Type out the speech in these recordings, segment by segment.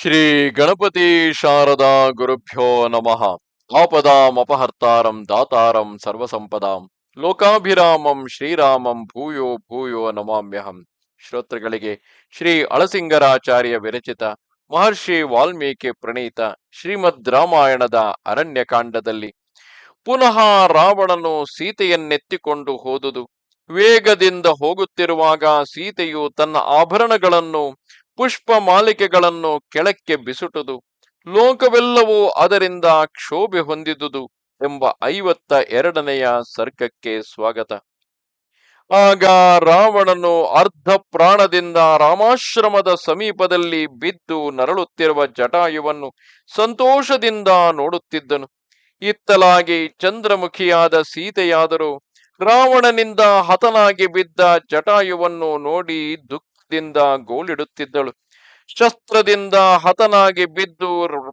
ಶ್ರೀ ಗಣಪತಿ ಶಾರದಾ ಗುರುಭ್ಯೋ ನಮಃ. ಆಪದಾಮಪಹರ್ತಾರಂ ದಾತಾರಂ ಸರ್ವಸಂಪದಾಂ. ಲೋಕಾಭಿರಾಮಂ ಶ್ರೀರಾಮಂ ಭೂಯೋ ಭೂಯೋ ನಮಾಮ್ಯಹಂ. ಶ್ರೋತೃಗಳಿಗೆ ಶ್ರೀ ಅಳಸಿಂಗರಾಚಾರ್ಯ ವಿರಚಿತ ಮಹರ್ಷಿ ವಾಲ್ಮೀಕಿ ಪ್ರಣೀತ ಶ್ರೀಮದ್ ರಾಮಾಯಣದ ಅರಣ್ಯಕಾಂಡದಲ್ಲಿ ಪುನಃ ರಾವಣನು ಸೀತೆಯನ್ನೆತ್ತಿಕೊಂಡು ಹೋದುದು. ವೇಗದಿಂದ ಹೋಗುತ್ತಿರುವಾಗ ಸೀತೆಯು ತನ್ನ ಆಭರಣಗಳನ್ನು ಪುಷ್ಪ ಮಾಲಿಕೆಗಳನ್ನು ಕೆಳಕ್ಕೆ ಬಿಸುಟುದು, ಲೋಕವೆಲ್ಲವೂ ಅದರಿಂದ ಕ್ಷೋಭೆ ಹೊಂದಿದುದು ಎಂಬ ಐವತ್ತ ಎರಡನೆಯ ಸರ್ಗಕ್ಕೆ ಸ್ವಾಗತ. ಆಗ ರಾವಣನು ಅರ್ಧ ಪ್ರಾಣದಿಂದ ರಾಮಾಶ್ರಮದ ಸಮೀಪದಲ್ಲಿ ಬಿದ್ದು ನರಳುತ್ತಿರುವ ಜಟಾಯುವನ್ನು ಸಂತೋಷದಿಂದ ನೋಡುತ್ತಿದ್ದನು. ಇತ್ತಲಾಗಿ ಚಂದ್ರಮುಖಿಯಾದ ಸೀತೆಯಾದರೂ ರಾವಣನಿಂದ ಹತನಾಗಿ ಬಿದ್ದ ಜಟಾಯುವನ್ನು ನೋಡಿ ದುಃಖದಿಂದ ಗೋಳಿಡುತ್ತಿದ್ದಳು ಶಸ್ತ್ರದಿಂದ ಹತನಾಗಿ ಬಿದ್ದು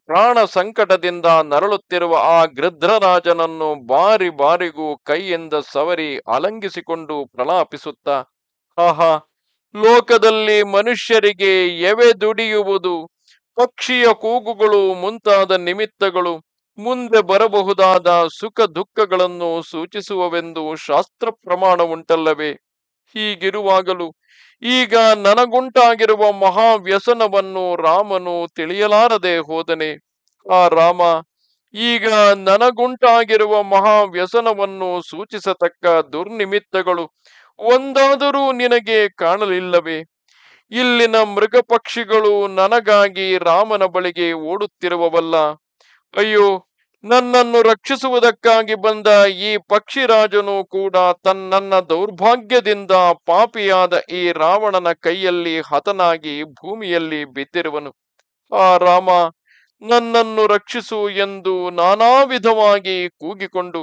ಪ್ರಾಣ ಸಂಕಟದಿಂದ ನರಳುತ್ತಿರುವ ಆ ಗೃಧ್ರರಾಜನನ್ನು ಬಾರಿ ಬಾರಿಗೂ ಕೈಯಿಂದ ಸವರಿ ಅಲಂಗಿಸಿಕೊಂಡು ಪ್ರಲಾಪಿಸುತ್ತಾ, ಆಹಾ, ಲೋಕದಲ್ಲಿ ಮನುಷ್ಯರಿಗೆ ಎವೆ ದುಡಿಯುವುದು? ಪಕ್ಷಿಯ ಕೂಗುಗಳು ಮುಂತಾದ ನಿಮಿತ್ತಗಳು ಮುಂದೆ ಬರಬಹುದಾದ ಸುಖ ದುಃಖಗಳನ್ನು ಸೂಚಿಸುವವೆಂದು ಶಾಸ್ತ್ರ ಪ್ರಮಾಣ ಉಂಟಲ್ಲವೇ? ಹೀಗಿರುವಾಗಲೂ ಈಗ ನನಗುಂಟಾಗಿರುವ ಮಹಾ ವ್ಯಸನವನ್ನು ರಾಮನು ತಿಳಿಯಲಾರದೆ ಹೋದನೆ. ಆ ರಾಮ, ಈಗ ನನಗುಂಟಾಗಿರುವ ಮಹಾ ವ್ಯಸನವನ್ನು ಸೂಚಿಸತಕ್ಕ ದುರ್ನಿಮಿತ್ತಗಳು ಒಂದಾದರೂ ನಿನಗೆ ಕಾಣಲಿಲ್ಲವೇ? ಇಲ್ಲಿನ ಮೃಗ ಪಕ್ಷಿಗಳು ನನಗಾಗಿ ರಾಮನ ಬಳಿಗೆ ಓಡುತ್ತಿರುವವಲ್ಲ. ಅಯ್ಯೋ ನನ್ನನ್ನು ರಕ್ಷಿಸುವುದಕ್ಕಾಗಿ ಬಂದ ಈ ಪಕ್ಷಿರಾಜನು ಕೂಡ ತನ್ನ ದೌರ್ಭಾಗ್ಯದಿಂದ ಪಾಪಿಯಾದ ಈ ರಾವಣನ ಕೈಯಲ್ಲಿ ಹತನಾಗಿ ಭೂಮಿಯಲ್ಲಿ ಬಿದ್ದಿರುವನು. ಆ ರಾಮ, ನನ್ನನ್ನು ರಕ್ಷಿಸು ಎಂದು ನಾನಾ ವಿಧವಾಗಿ ಕೂಗಿಕೊಂಡು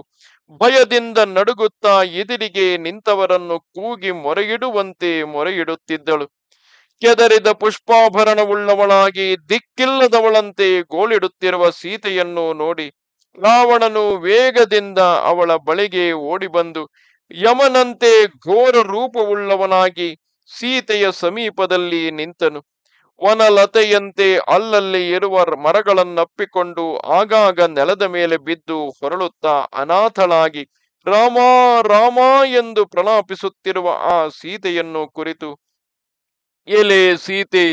ಭಯದಿಂದ ನಡುಗುತ್ತಾ ಎದುರಿಗೆ ನಿಂತವರನ್ನು ಕೂಗಿ ಮೊರೆಯಿಡುವಂತೆ ಮೊರೆಯಿಡುತ್ತಿದ್ದಳು. ಕೆದರಿದ ಪುಷ್ಪಾಭರಣವುಳ್ಳವಳಾಗಿ ದಿಕ್ಕಿಲ್ಲದವಳಂತೆ ಗೋಳಿಡುತ್ತಿರುವ ಸೀತೆಯನ್ನು ನೋಡಿ ರಾವಣನು ವೇಗದಿಂದ ಅವಳ ಬಳಿಗೆ ಓಡಿಬಂದು ಯಮನಂತೆ ಘೋರ ರೂಪವುಳ್ಳವನಾಗಿ ಸೀತೆಯ ಸಮೀಪದಲ್ಲಿ ನಿಂತನು. ವನಲತೆಯಂತೆ ಅಲ್ಲಲ್ಲಿ ಇರುವ ಮರಗಳನ್ನಪ್ಪಿಕೊಂಡು ಆಗಾಗ ನೆಲದ ಮೇಲೆ ಬಿದ್ದು ಹೊರಳುತ್ತಾ ಅನಾಥಳಾಗಿ ರಾಮ ರಾಮ ಎಂದು ಪ್ರಲಾಪಿಸುತ್ತಿರುವ ಆ ಸೀತೆಯನ್ನು ಕುರಿತು, ಎಲೆ ಸೀತೆ,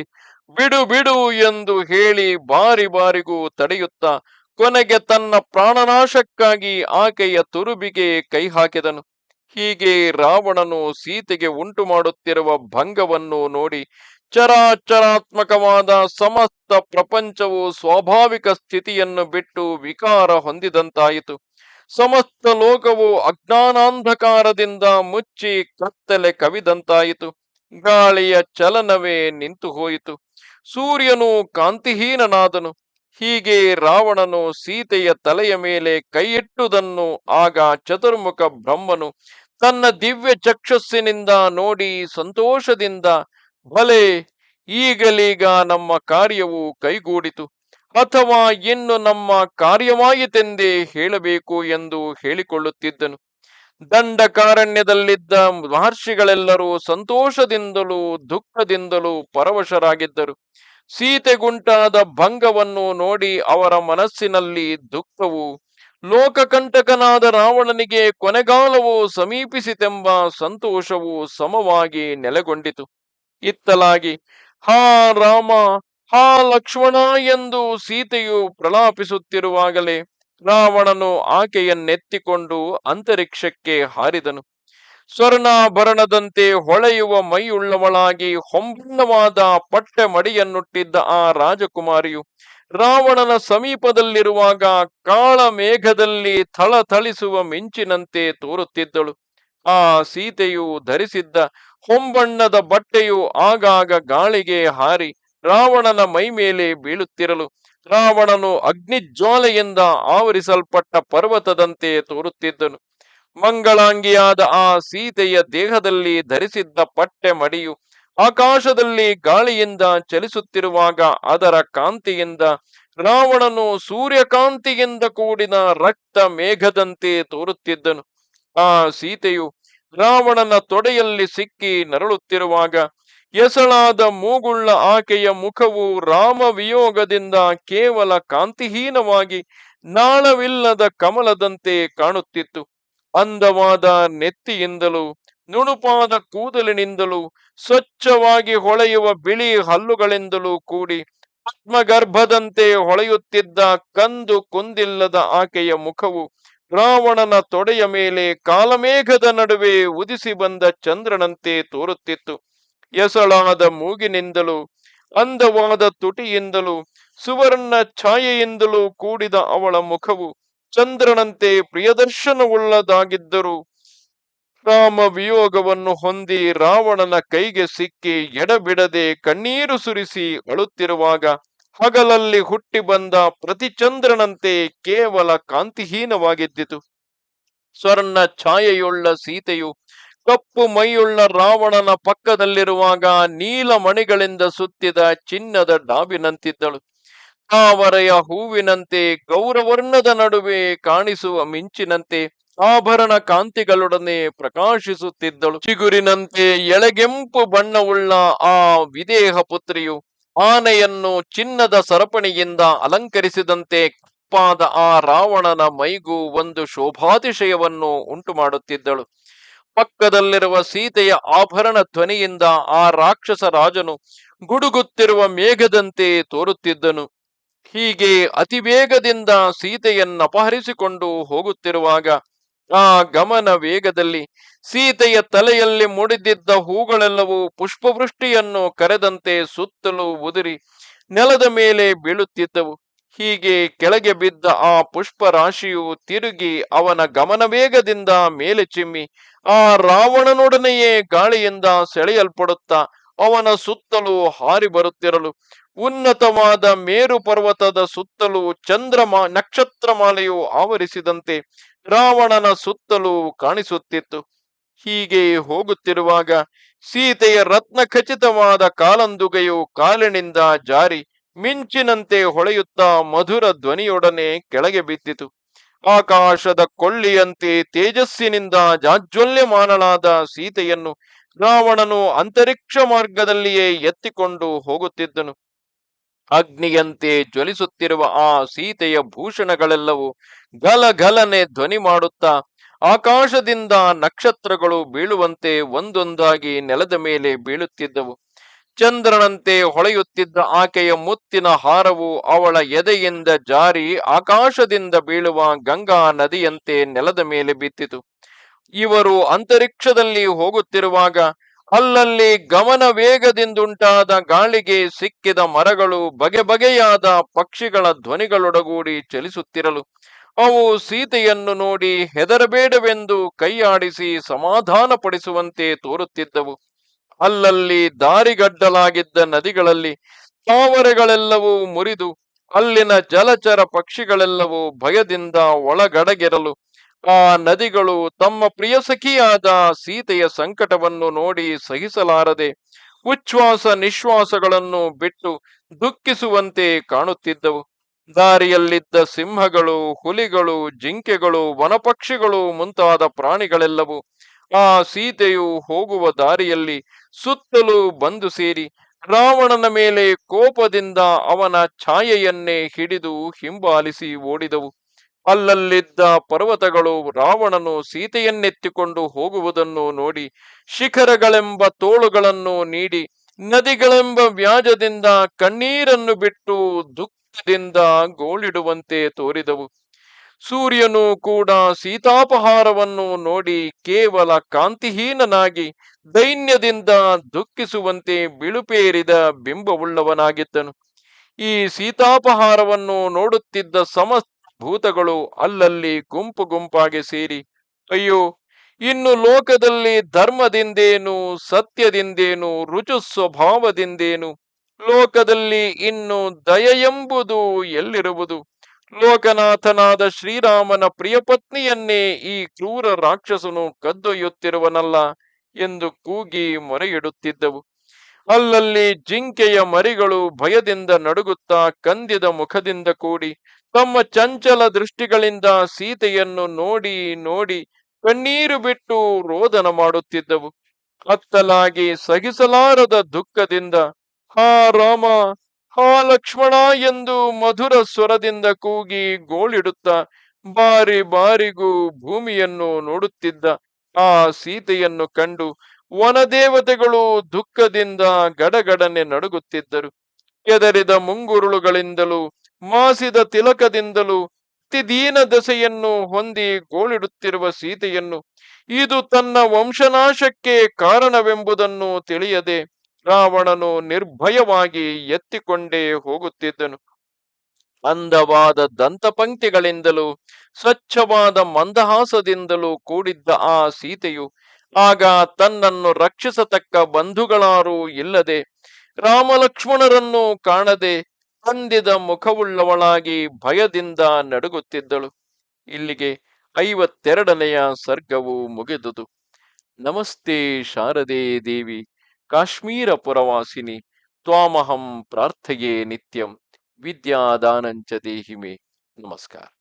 ಬಿಡು ಬಿಡು ಎಂದು ಹೇಳಿ ಬಾರಿ ಬಾರಿಗೂ ತಡೆಯುತ್ತಾ ಕೊನೆಗೆ ತನ್ನ ಪ್ರಾಣನಾಶಕ್ಕಾಗಿ ಆಕೆಯ ತುರುಬಿಗೆ ಕೈ ಹಾಕಿದನು. ಹೀಗೆ ರಾವಣನು ಸೀತೆಗೆ ಉಂಟು ಮಾಡುತ್ತಿರುವ ಭಂಗವನ್ನು ನೋಡಿ ಚರಾಚರಾತ್ಮಕವಾದ ಸಮಸ್ತ ಪ್ರಪಂಚವು ಸ್ವಾಭಾವಿಕ ಸ್ಥಿತಿಯನ್ನು ಬಿಟ್ಟು ವಿಕಾರ ಹೊಂದಿದಂತಾಯಿತು. ಸಮಸ್ತ ಲೋಕವು ಅಜ್ಞಾನಾಂಧಕಾರದಿಂದ ಮುಚ್ಚಿ ಕತ್ತಲೆ ಕವಿದಂತಾಯಿತು. ಗಾಳಿಯ ಚಲನವೇ ನಿಂತು ಹೋಯಿತು ಸೂರ್ಯನು ಕಾಂತಿಹೀನನಾದನು. ಹೀಗೆ ರಾವಣನು ಸೀತೆಯ ತಲೆಯ ಮೇಲೆ ಕೈಯಿಟ್ಟುದನ್ನು ಆಗ ಚತುರ್ಮುಖ ಬ್ರಹ್ಮನು ತನ್ನ ದಿವ್ಯ ಚಕ್ಷಸ್ಸಿನಿಂದ ನೋಡಿ ಸಂತೋಷದಿಂದ, ಭಲೆ, ಈಗಲೀಗ ನಮ್ಮ ಕಾರ್ಯವು ಕೈಗೂಡಿತು. ಅಥವಾ ಇನ್ನು ನಮ್ಮ ಕಾರ್ಯವಾಯಿತೆಂದೇ ಹೇಳಬೇಕು ಎಂದು ಹೇಳಿಕೊಳ್ಳುತ್ತಿದ್ದನು. ದಂಡಕಾರಣ್ಯದಲ್ಲಿದ್ದ ಮಹರ್ಷಿಗಳೆಲ್ಲರೂ ಸಂತೋಷದಿಂದಲೂ ದುಃಖದಿಂದಲೂ ಪರವಶರಾಗಿದ್ದರು. ಸೀತೆಗುಂಟಾದ ಭಂಗವನ್ನು ನೋಡಿ ಅವರ ಮನಸ್ಸಿನಲ್ಲಿ ದುಃಖವು, ಲೋಕಕಂಟಕನಾದ ರಾವಣನಿಗೆ ಕೊನೆಗಾಲವು ಸಮೀಪಿಸಿತೆಂಬ ಸಂತೋಷವು ಸಮವಾಗಿ ನೆಲೆಗೊಂಡಿತು. ಇತ್ತಲಾಗಿ, ಹಾ ರಾಮ, ಹಾ ಲಕ್ಷ್ಮಣ ಎಂದು ಸೀತೆಯು ಪ್ರಲಾಪಿಸುತ್ತಿರುವಾಗಲೇ ರಾವಣನು ಆಕೆಯನ್ನೆತ್ತಿಕೊಂಡು ಅಂತರಿಕ್ಷಕ್ಕೆ ಹಾರಿದನು. ಸ್ವರ್ಣಾಭರಣದಂತೆ ಹೊಳೆಯುವ ಮೈಯುಳ್ಳವಳಾಗಿ ಹೊಂಬಣ್ಣವಾದ ಪಟ್ಟೆ ಮಡಿಯನ್ನುಟ್ಟಿದ್ದ ಆ ರಾಜಕುಮಾರಿಯು ರಾವಣನ ಸಮೀಪದಲ್ಲಿರುವಾಗ ಕಾಳ ಮೇಘದಲ್ಲಿ ಥಳಥಳಿಸುವ ಮಿಂಚಿನಂತೆ ತೋರುತ್ತಿದ್ದಳು. ಆ ಸೀತೆಯು ಧರಿಸಿದ್ದ ಹೊಂಬಣ್ಣದ ಬಟ್ಟೆಯು ಆಗಾಗ ಗಾಳಿಗೆ ಹಾರಿ ರಾವಣನ ಮೈ ಮೇಲೆ ಬೀಳುತ್ತಿರಲು ರಾವಣನು ಅಗ್ನಿಜ್ವಾಲೆಯಿಂದ ಆವರಿಸಲ್ಪಟ್ಟ ಪರ್ವತದಂತೆ ತೋರುತ್ತಿದ್ದನು. ಮಂಗಳಾಂಗಿಯಾದ ಆ ಸೀತೆಯ ದೇಹದಲ್ಲಿ ಧರಿಸಿದ್ದ ಪಟ್ಟೆ ಮಡಿಯು ಆಕಾಶದಲ್ಲಿ ಗಾಳಿಯಿಂದ ಚಲಿಸುತ್ತಿರುವಾಗ ಅದರ ಕಾಂತಿಯಿಂದ ರಾವಣನು ಸೂರ್ಯಕಾಂತಿಯಿಂದ ಕೂಡಿದ ರಕ್ತ ಮೇಘದಂತೆ ತೋರುತ್ತಿದ್ದನು. ಆ ಸೀತೆಯು ರಾವಣನ ತೊಡೆಯಲ್ಲಿ ಸಿಕ್ಕಿ ನರಳುತ್ತಿರುವಾಗ ಎಸಳಾದ ಮೂಗುಳ್ಳ ಆಕೆಯ ಮುಖವು ರಾಮ ವಿಯೋಗದಿಂದ ಕೇವಲ ಕಾಂತಿಹೀನವಾಗಿ ನಾಳವಿಲ್ಲದ ಕಮಲದಂತೆ ಕಾಣುತ್ತಿತ್ತು. ಅಂದವಾದ ನೆತ್ತಿಯಿಂದಲೂ, ನುಣುಪಾದ ಕೂದಲಿನಿಂದಲೂ, ಸ್ವಚ್ಛವಾಗಿ ಹೊಳೆಯುವ ಬಿಳಿ ಹಲ್ಲುಗಳಿಂದಲೂ ಕೂಡಿ ಆತ್ಮಗರ್ಭದಂತೆ ಹೊಳೆಯುತ್ತಿದ್ದ ಕಂದು ಕುಂದಿಲ್ಲದ ಆಕೆಯ ಮುಖವು ರಾವಣನ ತೊಡೆಯ ಮೇಲೆ ಕಾಲಮೇಘದ ನಡುವೆ ಉದಿಸಿ ಬಂದ ಚಂದ್ರನಂತೆ ತೋರುತ್ತಿತ್ತು. ಎಸಳಾದ ಮೂಗಿನಿಂದಲೂ, ಅಂದವಾದ ತುಟಿಯಿಂದಲೂ, ಸುವರ್ಣ ಛಾಯೆಯಿಂದಲೂ ಕೂಡಿದ ಅವಳ ಮುಖವು ಚಂದ್ರನಂತೆ ಪ್ರಿಯದರ್ಶನವುಳ್ಳದಾಗಿದ್ದರು ರಾಮ ವಿಯೋಗವನ್ನು ಹೊಂದಿ ರಾವಣನ ಕೈಗೆ ಸಿಕ್ಕಿ ಎಡಬಿಡದೆ ಕಣ್ಣೀರು ಸುರಿಸಿ ಅಳುತ್ತಿರುವಾಗ ಹಗಲಲ್ಲಿ ಹುಟ್ಟಿ ಬಂದ ಪ್ರತಿ ಚಂದ್ರನಂತೆ ಕೇವಲ ಕಾಂತಿಹೀನವಾಗಿದ್ದಿತು. ಸ್ವರ್ಣ ಛಾಯೆಯುಳ್ಳ ಸೀತೆಯು ಕಪ್ಪು ಮೈಯುಳ್ಳ ರಾವಣನ ಪಕ್ಕದಲ್ಲಿರುವಾಗ ನೀಲ ಮಣಿಗಳಿಂದ ಸುತ್ತಿದ ಚಿನ್ನದ ಡಾಬಿನಂತಿದ್ದಳು. ತಾವರೆಯ ಹೂವಿನಂತೆ, ಗೌರವರ್ಣದ ನಡುವೆ ಕಾಣಿಸುವ ಮಿಂಚಿನಂತೆ, ಆಭರಣ ಕಾಂತಿಗಳೊಡನೆ ಪ್ರಕಾಶಿಸುತ್ತಿದ್ದಳು. ಚಿಗುರಿನಂತೆ ಎಳೆಗೆಂಪು ಬಣ್ಣವುಳ್ಳ ಆ ವಿದೇಹ ಪುತ್ರಿಯು ಆನೆಯನ್ನು ಚಿನ್ನದ ಸರಪಣಿಯಿಂದ ಅಲಂಕರಿಸಿದಂತೆ ಕಪ್ಪಾದ ಆ ರಾವಣನ ಮೈಗೂ ಒಂದು ಶೋಭಾತಿಶಯವನ್ನು ಉಂಟು ಮಾಡುತ್ತಿದ್ದಳು ಪಕ್ಕದಲ್ಲಿರುವ ಸೀತೆಯ ಆಭರಣ ಧ್ವನಿಯಿಂದ ಆ ರಾಕ್ಷಸ ರಾಜನು ಗುಡುಗುತ್ತಿರುವ ಮೇಘದಂತೆ ತೋರುತ್ತಿದ್ದನು. ಹೀಗೆ ಅತಿವೇಗದಿಂದ ಸೀತೆಯನ್ನಪಹರಿಸಿಕೊಂಡು ಹೋಗುತ್ತಿರುವಾಗ ಆ ಗಮನ ವೇಗದಲ್ಲಿ ಸೀತೆಯ ತಲೆಯಲ್ಲಿ ಮುಡಿದಿದ್ದ ಹೂಗಳೆಲ್ಲವೂ ಪುಷ್ಪವೃಷ್ಟಿಯನ್ನು ಕರೆದಂತೆ ಸುತ್ತಲೂ ಉದುರಿ ನೆಲದ ಮೇಲೆ ಬೀಳುತ್ತಿದ್ದವು. ಹೀಗೆ ಕೆಳಗೆ ಬಿದ್ದ ಆ ಪುಷ್ಪ ರಾಶಿಯು ತಿರುಗಿ ಅವನ ಗಮನ ವೇಗದಿಂದ ಮೇಲೆ ಚಿಮ್ಮಿ ಆ ರಾವಣನೊಡನೆಯೇ ಗಾಳಿಯಿಂದ ಸೆಳೆಯಲ್ಪಡುತ್ತಾ ಅವನ ಸುತ್ತಲೂ ಹಾರಿ ಬರುತ್ತಿರಲು ಉನ್ನತವಾದ ಮೇರು ಪರ್ವತದ ಸುತ್ತಲೂ ಚಂದ್ರಮಾ, ನಕ್ಷತ್ರಮಾಲೆಯು ಆವರಿಸಿದಂತೆ ರಾವಣನ ಸುತ್ತಲೂ ಕಾಣಿಸುತ್ತಿತ್ತು. ಹೀಗೆ ಹೋಗುತ್ತಿರುವಾಗ ಸೀತೆಯ ರತ್ನ ಖಚಿತವಾದ ಕಾಲಂದುಗೆಯು ಕಾಲಿನಿಂದ ಜಾರಿ ಮಿಂಚಿನಂತೆ ಹೊಳೆಯುತ್ತಾ ಮಧುರ ಧ್ವನಿಯೊಡನೆ ಕೆಳಗೆ ಬಿದ್ದಿತು. ಆಕಾಶದ ಕೊಳ್ಳಿಯಂತೆ ತೇಜಸ್ಸಿನಿಂದ ಜಾಜ್ವಲ್ಯಮಾನಳಾದ ಸೀತೆಯನ್ನು ರಾವಣನು ಅಂತರಿಕ್ಷ ಮಾರ್ಗದಲ್ಲಿಯೇ ಎತ್ತಿಕೊಂಡು ಹೋಗುತ್ತಿದ್ದನು. ಅಗ್ನಿಯಂತೆ ಜ್ವಲಿಸುತ್ತಿರುವ ಆ ಸೀತೆಯ ಭೂಷಣಗಳೆಲ್ಲವೂ ಗಲಗಲನೆ ಧ್ವನಿ ಮಾಡುತ್ತಾ ಆಕಾಶದಿಂದ ನಕ್ಷತ್ರಗಳು ಬೀಳುವಂತೆ ಒಂದೊಂದಾಗಿ ನೆಲದ ಮೇಲೆ ಬೀಳುತ್ತಿದ್ದವು. ಚಂದ್ರನಂತೆ ಹೊಳೆಯುತ್ತಿದ್ದ ಆಕೆಯ ಮುತ್ತಿನ ಹಾರವು ಅವಳ ಎದೆಯಿಂದ ಜಾರಿ ಆಕಾಶದಿಂದ ಬೀಳುವ ಗಂಗಾ ನದಿಯಂತೆ ನೆಲದ ಮೇಲೆ ಬಿತ್ತಿತು. ಇವರು ಅಂತರಿಕ್ಷದಲ್ಲಿ ಹೋಗುತ್ತಿರುವಾಗ ಅಲ್ಲಲ್ಲಿ ಗಮನ ವೇಗದಿಂದುಂಟಾದ ಗಾಳಿಗೆ ಸಿಕ್ಕಿದ ಮರಗಳು ಬಗೆ ಬಗೆಯಾದ ಪಕ್ಷಿಗಳ ಧ್ವನಿಗಳೊಡಗೂಡಿ ಚಲಿಸುತ್ತಿರಲು. ಅವು ಸೀತೆಯನ್ನು ನೋಡಿ ಹೆದರಬೇಡವೆಂದು ಕೈಯಾಡಿಸಿ ಸಮಾಧಾನಪಡಿಸುವಂತೆ ತೋರುತ್ತಿದ್ದವು. ಅಲ್ಲಲ್ಲಿ ದಾರಿಗಡ್ಡಲಾಗಿದ್ದ ನದಿಗಳಲ್ಲಿ ತಾವರೆಗಳೆಲ್ಲವೂ ಮುರಿದು, ಅಲ್ಲಿನ ಜಲಚರ ಪಕ್ಷಿಗಳೆಲ್ಲವೂ ಭಯದಿಂದ ಒಳಗಡಗಿರಲು ಆ ನದಿಗಳು ತಮ್ಮ ಪ್ರಿಯ ಸಖಿಯಾದ ಸೀತೆಯ ಸಂಕಟವನ್ನು ನೋಡಿ ಸಹಿಸಲಾರದೆ ಉಚ್ಛ್ವಾಸ ನಿಶ್ವಾಸಗಳನ್ನು ಬಿಟ್ಟು ದುಃಖಿಸುವಂತೆ ಕಾಣುತ್ತಿದ್ದವು. ದಾರಿಯಲ್ಲಿದ್ದ ಸಿಂಹಗಳು, ಹುಲಿಗಳು, ಜಿಂಕೆಗಳು, ವನಪಕ್ಷಿಗಳು ಮುಂತಾದ ಪ್ರಾಣಿಗಳೆಲ್ಲವೂ ಆ ಸೀತೆಯು ಹೋಗುವ ದಾರಿಯಲ್ಲಿ ಸುತ್ತಲೂ ಬಂದು ಸೇರಿ ರಾವಣನ ಮೇಲೆ ಕೋಪದಿಂದ ಅವನ ಛಾಯೆಯನ್ನೇ ಹಿಡಿದು ಹಿಂಬಾಲಿಸಿ ಓಡಿದವು. ಅಲ್ಲಲ್ಲಿದ್ದ ಪರ್ವತಗಳು ರಾವಣನು ಸೀತೆಯನ್ನೆತ್ತಿಕೊಂಡು ಹೋಗುವುದನ್ನು ನೋಡಿ ಶಿಖರಗಳೆಂಬ ತೋಳುಗಳನ್ನು ನೀಡಿ ನದಿಗಳೆಂಬ ವ್ಯಾಜದಿಂದ ಕಣ್ಣೀರನ್ನು ಬಿಟ್ಟು ದುಃಖದಿಂದ ಗೋಳಿಡುವಂತೆ ತೋರಿದವು. ಸೂರ್ಯನು ಕೂಡ ಸೀತಾಪಹಾರವನ್ನು ನೋಡಿ ಕೇವಲ ಕಾಂತಿಹೀನನಾಗಿ ದೈನ್ಯದಿಂದ ದುಃಖಿಸುವಂತೆ ಬಿಳುಪೇರಿದ ಬಿಂಬವುಳ್ಳವನಾಗಿದ್ದನು. ಈ ಸೀತಾಪಹಾರವನ್ನು ನೋಡುತ್ತಿದ್ದ ಸಮಸ್ತ ಭೂತಗಳು ಅಲ್ಲಲ್ಲಿ ಗುಂಪು ಗುಂಪಾಗಿ ಸೇರಿ, ಅಯ್ಯೋ, ಇನ್ನು ಲೋಕದಲ್ಲಿ ಧರ್ಮದಿಂದೇನು, ಸತ್ಯದಿಂದೇನು ರುಚು ಸ್ವಭಾವದಿಂದೇನು ಲೋಕದಲ್ಲಿ ಇನ್ನು ದಯ ಎಂಬುದು ಎಲ್ಲಿರುವುದು? ಲೋಕನಾಥನಾದ ಶ್ರೀರಾಮನ ಪ್ರಿಯಪತ್ನಿಯನ್ನೇ ಈ ಕ್ರೂರ ರಾಕ್ಷಸನು ಕದ್ದೊಯ್ಯುತ್ತಿರುವನಲ್ಲ ಎಂದು ಕೂಗಿ ಮೊರೆಯಿಡುತ್ತಿದ್ದವು. ಅಲ್ಲಲ್ಲಿ ಜಿಂಕೆಯ ಮರಿಗಳು ಭಯದಿಂದ ನಡುಗುತ್ತಾ ಕಂದಿದ ಮುಖದಿಂದ ಕೂಡಿ ತಮ್ಮ ಚಂಚಲ ದೃಷ್ಟಿಗಳಿಂದ ಸೀತೆಯನ್ನು ನೋಡಿ ನೋಡಿ ಕಣ್ಣೀರು ಬಿಟ್ಟು ರೋದನ ಮಾಡುತ್ತಿದ್ದವು. ಅತ್ತಲಾಗಿ ಸಹಿಸಲಾರದ ದುಃಖದಿಂದ, ಹಾ ರಾಮ, ಹಾ ಲಕ್ಷ್ಮಣ ಎಂದು ಮಧುರ ಸ್ವರದಿಂದ ಕೂಗಿ ಗೋಳಿಡುತ್ತಾ ಬಾರಿ ಬಾರಿಗೂ ಭೂಮಿಯನ್ನು ನೋಡುತ್ತಿದ್ದ ಆ ಸೀತೆಯನ್ನು ಕಂಡು ವನದೇವತೆಗಳು ದುಃಖದಿಂದ ಗಡಗಡನೆ ನಡುಗುತ್ತಿದ್ದರು. ಕೆದರಿದ ಮುಂಗುರುಳುಗಳಿಂದಲೂ, ಮಾಸಿದ ತಿಲಕದಿಂದಲೂ, ತಿದೀನ ದಸೆಯನ್ನು ಹೊಂದಿ ಗೋಳಿಡುತ್ತಿರುವ ಸೀತೆಯನ್ನು, ಇದು ತನ್ನ ವಂಶನಾಶಕ್ಕೆ ಕಾರಣವೆಂಬುದನ್ನು ತಿಳಿಯದೆ ರಾವಣನು ನಿರ್ಭಯವಾಗಿ ಎತ್ತಿಕೊಂಡೇ ಹೋಗುತ್ತಿದ್ದನು. ಅಂದವಾದ ದಂತಪಂಕ್ತಿಗಳಿಂದಲೂ, ಸ್ವಚ್ಛವಾದ ಮಂದಹಾಸದಿಂದಲೂ ಕೂಡಿದ್ದ ಆ ಸೀತೆಯು ಆಗ ತನ್ನನ್ನು ರಕ್ಷಿಸತಕ್ಕ ಬಂಧುಗಳಾರೂ ಇಲ್ಲದೆ ರಾಮಲಕ್ಷ್ಮಣರನ್ನು ಕಾಣದೆ ಅಂದಿದ ಮುಖವುಳ್ಳವಳಾಗಿ ಭಯದಿಂದ ನಡುಗುತ್ತಿದ್ದಳು. ಇಲ್ಲಿಗೆ ಐವತ್ತೆರಡನೆಯ ಸರ್ಗವು ಮುಗಿದುದು. ನಮಸ್ತೆ ಶಾರದೆ ದೇವಿ, ಕಾಶ್ಮೀರ ಪುರವಾಸಿನಿ, ತ್ವಾಮಹಂ ಪ್ರಾರ್ಥೆಯೇ ನಿತ್ಯಂ, ವಿದ್ಯಾದಾನಂಚ ದೇಹಿಮೆ. ನಮಸ್ಕಾರ.